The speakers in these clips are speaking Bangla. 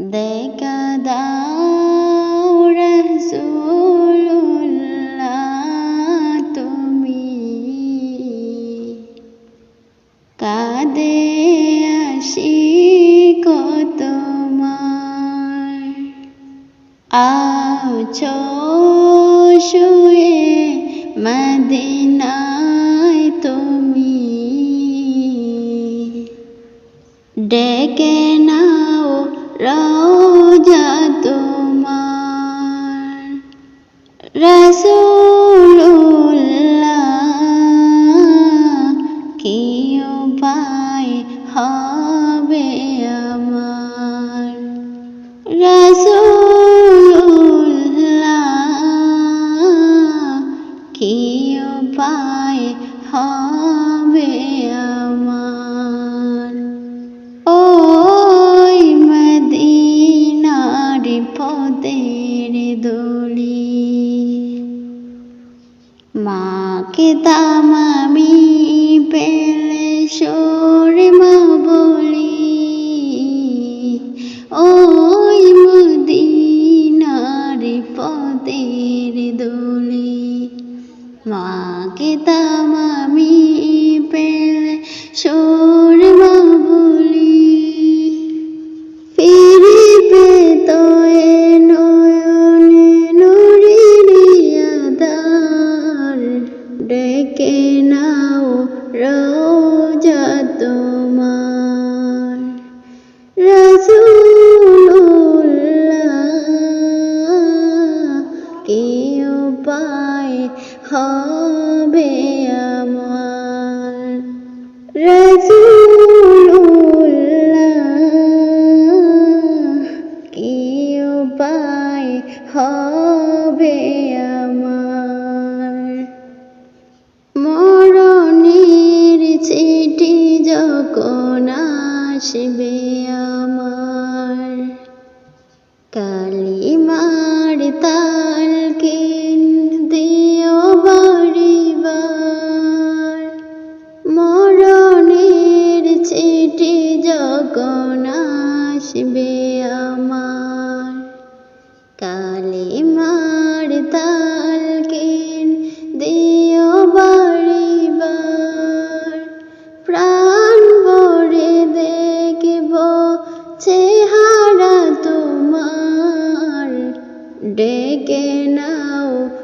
দেখা দাও রসুল্লাহ তুমি কাদে আসি তোমার আছো শুয়ে মদিনায় তুমি ডেকে নাও রোজা তোমার রসুল্লাহ কি উপায় হবে আমার? রসুল্লাহ কি উপায় হবে মাকে তামামি পেলে সরে মা বলি ওই মুদিনার পদের দোলি। মাকে তামামি পেলে সোর হবে আমার। মরণের চিঠি যখন আসবে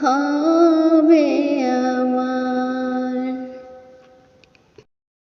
হবে।